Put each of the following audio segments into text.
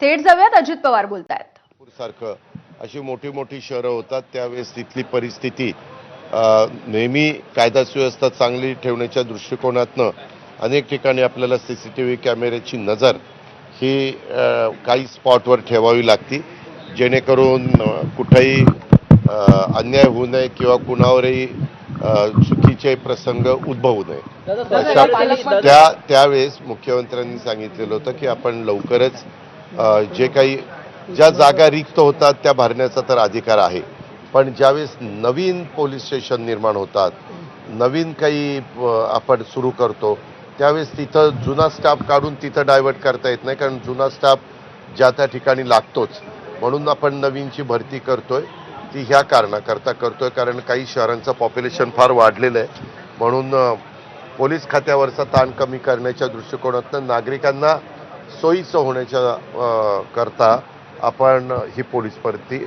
थेट जाऊयात अजित पवार बोलतायत. सारखं अशी मोठी मोठी शहरं होतात त्यावेळेस तिथली परिस्थिती अ, नेहमी कायदा सुव्यवस्था चांगली ठेवण्याच्या दृष्टिकोनातनं अनेक ठिकाणी आपल्याला सी सी टी व्ही कॅमेऱ्याची नजर ही काही स्पॉटवर ठेवावी लागती. जेणेकरून कुठेही अन्याय होऊ नये किंवा कुणावरही चुकीचे प्रसंग उद्भवू नये. अशा त्या त्यावेळेस मुख्यमंत्र्यांनी सांगितलेलं होतं की आपण लवकरच जे काही ज्या जागा रिक्त होतात त्या भरण्याचा तर अधिकार आहे. पण ज्यावेळेस नवीन पोलीस स्टेशन निर्माण होतात नवीन काही आपण सुरू करतो त्यावेळेस तिथं जुना स्टाफ काढून तिथं डायव्हर्ट करता येत नाही कारण जुना स्टाफ ज्या त्या ठिकाणी लागतोच. म्हणून आपण नवीनची भरती करतोय ती ह्या कारणाकरता करतोय कारण काही शहरांचं पॉप्युलेशन फार वाढलेलं आहे. म्हणून पोलीस खात्यावरचा ताण कमी करण्याच्या दृष्टिकोनातनं नागरिकांना सोयीचं होण्याच्या करता आपण ही पोलीस भरती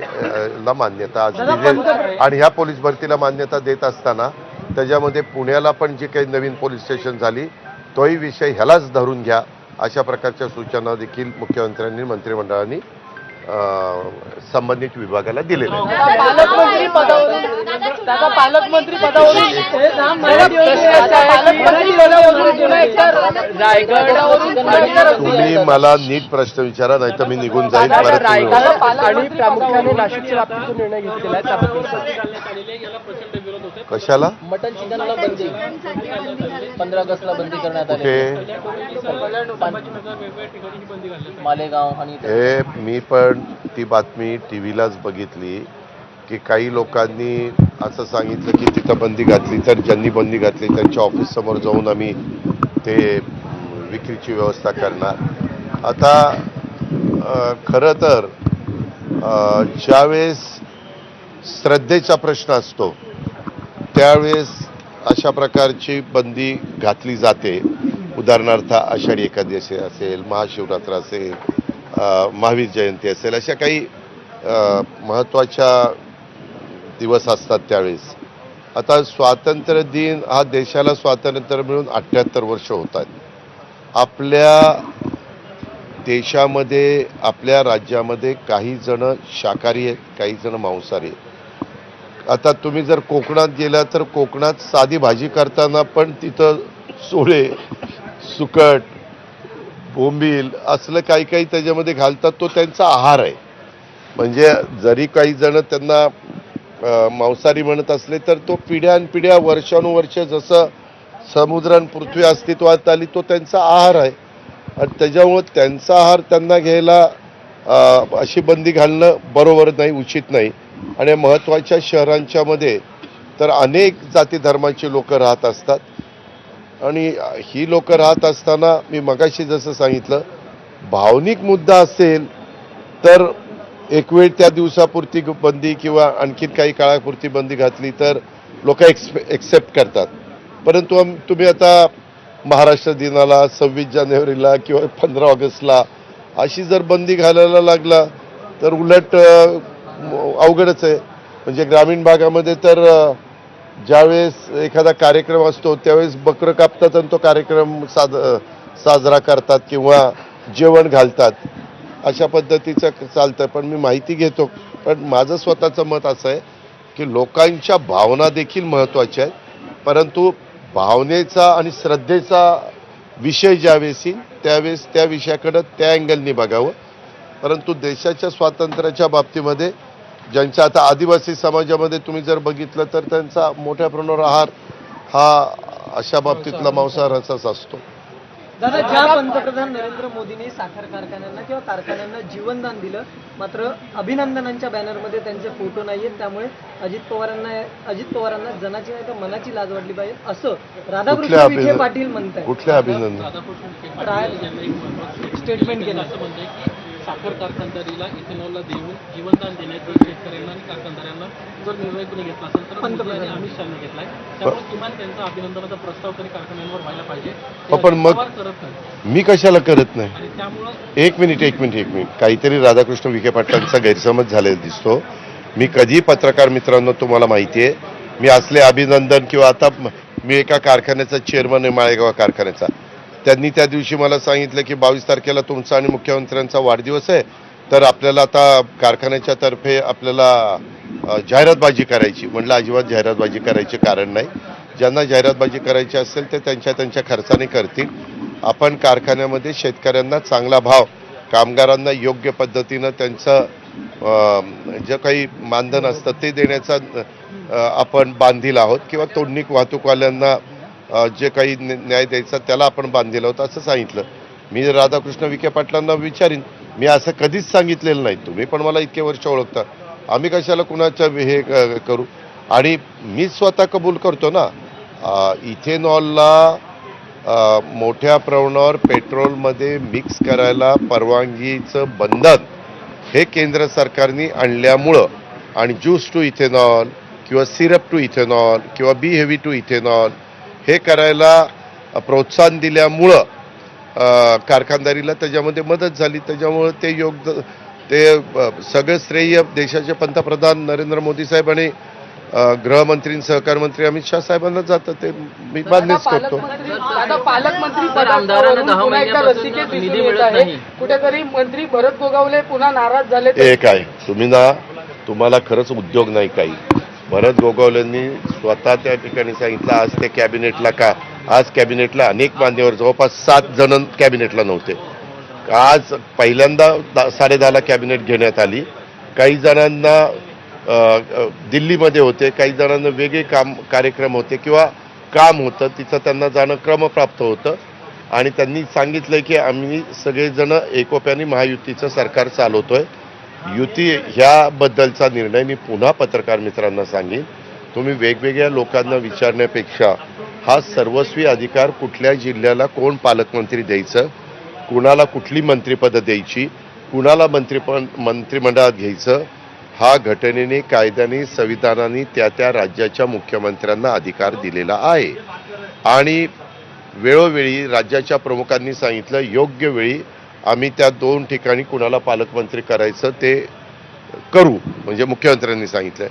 ला मान्यता आज दिली आणि ह्या पोलीस भरतीला मान्यता देत असताना त्याच्यामध्ये पुण्याला पण जी काही नवीन पोलीस स्टेशन झाली तोही विषय ह्यालाच धरून घ्या अशा प्रकारच्या सूचना देखील मुख्यमंत्र्यांनी मंत्रिमंडळाने संबंधित विभागाला पालकमंत्री पदावरून दादा पालकमंत्री पदावरून हे रस्ते तुम्ही मला नीट प्रश्न विचारा नाही तर मी निघून जाईल आणि प्रामुख्याने नाशिकच्या बाबतीत निर्णय घेतलेला आहे कशाला? मटन चिकनला बंदी. पंधरा ऑगस्टला बंदी करण्यात आली मालेगाव आणि हे मी पण ती बातमी टी व्हीलाच बघितली की काही लोकांनी असं सांगितलं की तिथं बंदी घातली तर ज्यांनी बंदी घातली त्यांच्या ऑफिस समोर जाऊन आम्ही ते अं, विक्रीची व्यवस्था करणार. आता अं, खरं तर अं, ज्यावेळेस श्रद्धेचा प्रश्न असतो त्यावेळेस अशा प्रकारची बंदी घातली जाते. उदाहरणार्थ आषाढी एकादशी असेल महाशिवरात्र असेल महावीर जयंती असेल अशा काही महत्त्वाच्या दिवस असतात त्यावेळेस. आता स्वातंत्र्य दिन हा देशाला स्वातंत्र्य मिळून अठ्ठ्याहत्तर वर्ष होत आहेत. आपल्या देशामध्ये आपल्या राज्यामध्ये काही जण शाकाहारी आहेत काही जण मांसाहारी आहेत. आता तुम्ही जर कोकणात गेला तर कोकणात साधी भाजी करताना पण तिथं सोळे सुकट बोंबील असलं काही काही त्याच्यामध्ये घालतात तो त्यांचा आहार आहे. म्हणजे जरी काही जण त्यांना मांसाहारी म्हणत असले तर तो पिढ्यानपिढ्या वर्षानुवर्ष जसं समुद्र आणि पृथ्वी अस्तित्वात आली तो त्यांचा आहार आहे. आणि त्याच्यामुळं त्यांचा आहार त्यांना घ्यायला अशी बंदी घालणं बरोबर नाही उचित नाही. आणि महत्त्वाच्या शहरांच्यामध्ये तर अनेक जाती धर्माची लोक राहत असतात. आणि ही लोक राहत असताना मी मगाशी जसं सांगितलं भावनिक मुद्दा असेल तर एक वेळ त्या दिवसापुरती बंदी किंवा आणखीन काही काळापुरती बंदी घातली तर लोक एक्सपे एक्सेप्ट करतात. परंतु तुम्ही आता महाराष्ट्र दिनाला सव्वीस जानेवारीला किंवा पंधरा ऑगस्टला अशी जर बंदी घालायला लागला तर उलट अवघडच आहे. म्हणजे ग्रामीण भागामध्ये तर ज्यावेळेस एखादा कार्यक्रम असतो त्यावेळेस बकरं कापतात आणि तो कार्यक्रम साज साजरा करतात किंवा जेवण घालतात. अशा पद्धतीचं चालतं पण मी माहिती घेतो. पण माझं स्वतःचं मत असं आहे की लोकांच्या भावना देखील महत्त्वाच्या आहेत. परंतु भावनेचा आणि श्रद्धेचा विषय ज्यावेळेस येईल त्यावेळेस त्या विषयाकडं त्या अँगलनी बघावं. परंतु देशाच्या स्वातंत्र्याच्या बाबतीमध्ये ज्यांच्या आता आदिवासी समाजामध्ये तुम्ही जर बघितलं तर त्यांचा मोठ्या प्रमाणावर आहार हा अशा बाबतीतला मांसाहाराचाच असतो. दादा ज्या पंतप्रधान नरेंद्र मोदींनी साखर कारखान्यांना किंवा कारखान्यांना जीवनदान दिलं मात्र अभिनंदनांच्या बॅनरमध्ये त्यांचे फोटो नाहीयेत त्यामुळे अजित पवारांना अजित पवारांना जनाची नाही तर मनाची लाज वाटली पाहिजे असं राधाकृष्ण विखे अभिनंदन? पाटील म्हणताय कुठल्या अभिनंदन? स्टेटमेंट केलं. असं म्हणतंय की साखर कारखानदारीला इथेनॉलला देऊन जीवनदान देण्याचा शेतकऱ्यांना आणि कारखानदारांना जर निर्णय कोणी घेतला असेल तर आणि अमित शहाने घेतलाय. त्यामुळे किमान त्यांचा अभिनंदनाचा प्रस्ताव तरी कारखान्यांवर व्हायला पाहिजे. हो, पण मग- करत नाही. मी कशाला करत नाही? एक मिनिट एक मिनिट एक मिनिट. काहीतरी राधाकृष्ण विखे पाटलांचा गैरसमज झालेला दिसतो. मी कधी पत्रकार मित्रांनो तुम्हाला माहिती आहे मी असले अभिनंदन किंवा आता मी एका कारखान्याचा चेअरमन आहे माळेगाव कारखान्याचा. त्यांनी त्या दिवशी मला सांगितलं की बावीस तारखेला तुमचा आणि मुख्यमंत्र्यांचा वाढदिवस आहे. तर आपल्याला आता कारखान्याच्या तर्फे आपल्याला जाहिरातबाजी करायची. म्हटलं अजिबात जाहिरातबाजी करायचे कारण नाही. ज्यांना जाहिरातबाजी करायची असेल ते त्यांच्या त्यांच्या खर्चाने करतील. आपण कारखान्यामध्ये शेतकऱ्यांना चांगला भाव कामगारांना योग्य पद्धतीनं त्यांचं जे काही मानधन असतं ते देण्याचा आपण बांधील आहोत. किंवा तोडणीक वाहतूकवाल्यांना जे काही न्या- न्याय द्यायचा त्याला आपण बांधलेला होता असं सांगितलं. मी राधाकृष्ण विखे पाटलांना विचारीन. मी असं कधीच सांगितलेलं नाही. तुम्ही पण मला इतके वर्ष ओळखता. आम्ही कशाला कुणाचं हे करू? आणि मी स्वतः कबूल करतो ना इथेनॉलला मोठ्या प्रमाणावर पेट्रोलमध्ये मिक्स करायला परवानगीचं बंधन हे केंद्र सरकारने आणल्यामुळं आणि ज्यूस टू इथेनॉल किंवा सिरप टू इथेनॉल किंवा बी हेवी टू इथेनॉल हे करायला प्रोत्साहन दिल्यामुळं कारखानदारीला त्याच्यामध्ये मदत झाली. त्याच्यामुळं ते योग ते सगळं श्रेय देशाचे पंतप्रधान नरेंद्र मोदी साहेब आणि गृहमंत्री सहकार मंत्री अमित शाह साहेबांना जातं. ते मी मान्यच करतो. कुठेतरी मंत्री भरत गोगावले पुन्हा नाराज झाले एक आहे. तुम्ही ना तुम्हाला खरंच उद्योग नाही काही. भरत गोगावलेंनी स्वतः त्या ठिकाणी सांगितलं आज ते कॅबिनेटला का आज कॅबिनेटला अनेक मान्यवर जवळपास सात जण कॅबिनेटला नव्हते. आज पहिल्यांदा साडे साडेदहाला कॅबिनेट घेण्यात आली. काही जणांना दिल्लीमध्ये होते काही जणांना वेगळे काम कार्यक्रम होते किंवा काम होतं तिथं त्यांना जाणं क्रमप्राप्त होतं. आणि त्यांनी सांगितलं की आम्ही सगळेजण एकोप्याने महायुतीचं सरकार चालवतोय. युती ह्याबद्दलचा निर्णय मी पुन्हा पत्रकार मित्रांना सांगेन. तुम्ही वेगवेगळ्या लोकांना विचारण्यापेक्षा हा सर्वस्वी अधिकार कुठल्या जिल्ह्याला कोण पालकमंत्री द्यायचं? कुणाला कुठली मंत्रिपदं द्यायची? कुणाला मंत्रिपद मंत्रिमंडळात घ्यायचं? हा घटनेने कायद्याने संविधानाने त्या त्या राज्याच्या मुख्यमंत्र्यांना अधिकार दिलेला आहे. आणि वेळोवेळी राज्याच्या प्रमुखांनी सांगितलं योग्य वेळी आम्ही त्या दोन ठिकाणी कुणाला पालकमंत्री करायचं ते करू म्हणजे मुख्यमंत्र्यांनी सांगितलंय.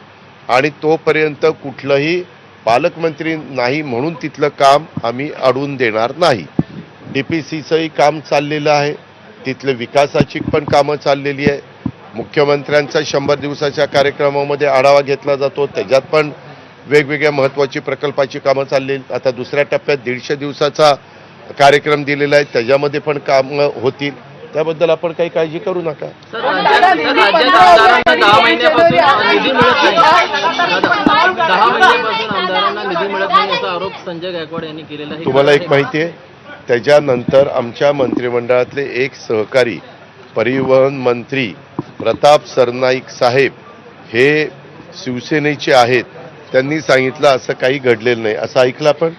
आणि तोपर्यंत कुठलंही पालकमंत्री नाही म्हणून तिथलं काम आम्ही अडवून देणार नाही. डी पी सीचंही काम चाललेलं आहे तिथले विकासाची पण कामं चाललेली आहे. मुख्यमंत्र्यांचा शंभर दिवसाच्या कार्यक्रमामध्ये आढावा घेतला जातो त्याच्यात पण वेगवेगळ्या महत्त्वाची प्रकल्पाची कामं चालली आता दुसऱ्या टप्प्यात दीडशे दिवसाचा कार्यक्रम दिलेला आहे त्याच्यामध्ये पण कामं होतील. त्याबद्दल आपण काही काळजी करू नका. तुम्हाला एक माहिती आहे त्याच्यानंतर आमच्या मंत्रिमंडळातले एक सहकारी परिवहन मंत्री प्रताप सरनाईक साहेब हे शिवसेनेचे आहेत. त्यांनी सांगितलं असं काही घडलेलं नाही. असं ऐकलं आपण?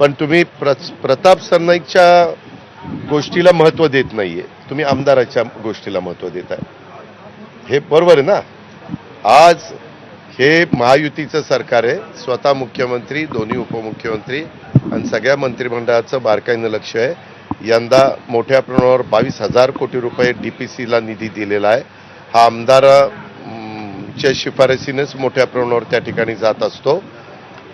पण तुम्ही प्र प्रताप सरनाईकच्या गोष्टीला महत्त्व देत नाही आहे तुम्ही आमदाराच्या गोष्टीला महत्त्व देत आहे हे बरोबर आहे ना? आज हे महायुतीचं सरकार आहे. स्वतः मुख्यमंत्री दोन्ही उपमुख्यमंत्री आणि सगळ्या मंत्रिमंडळाचं बारकाईनं लक्ष आहे. यंदा मोठ्या प्रमाणावर बावीस हजार कोटी रुपये डी पी सीला निधी दिलेला आहे. हा आमदार च्या शिफारसीनेच मोठ्या प्रमाणावर त्या ठिकाणी जात असतो.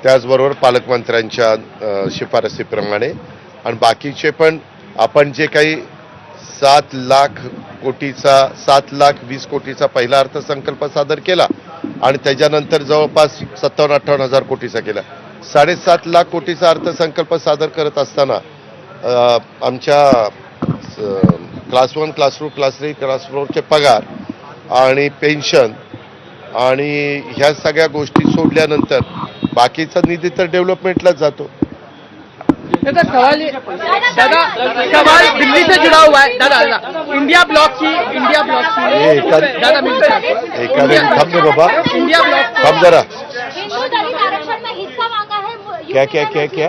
त्याचबरोबर पालकमंत्र्यांच्या शिफारसीप्रमाणे. आणि बाकीचे पण आपण जे काही सात लाख कोटीचा सात लाख वीस कोटीचा पहिला अर्थसंकल्प सादर केला आणि त्याच्यानंतर जवळपास सत्तावन्न अठ्ठावन्न हजार कोटीचा केला. साडेसात लाख कोटीचा अर्थसंकल्प सादर करत असताना आमच्या class one class two class three class फोरचे पगार आणि पेन्शन आणि ह्या सगळ्या गोष्टी सोडल्यानंतर बाकीचा निधी तर डेव्हलपमेंटलाच जातो. दादा सवाल ये- दादा सवाल दिल्ली से जुड़ा हुआ है दादा दादा इंडिया ब्लॉक की इंडिया ब्लॉक की दादा बाबा. इंडिया ब्लॉक थांब जरा. हिंदू दलित आरक्षण में हिस्सा मांगा है क्या, क्या, क्या, क्या?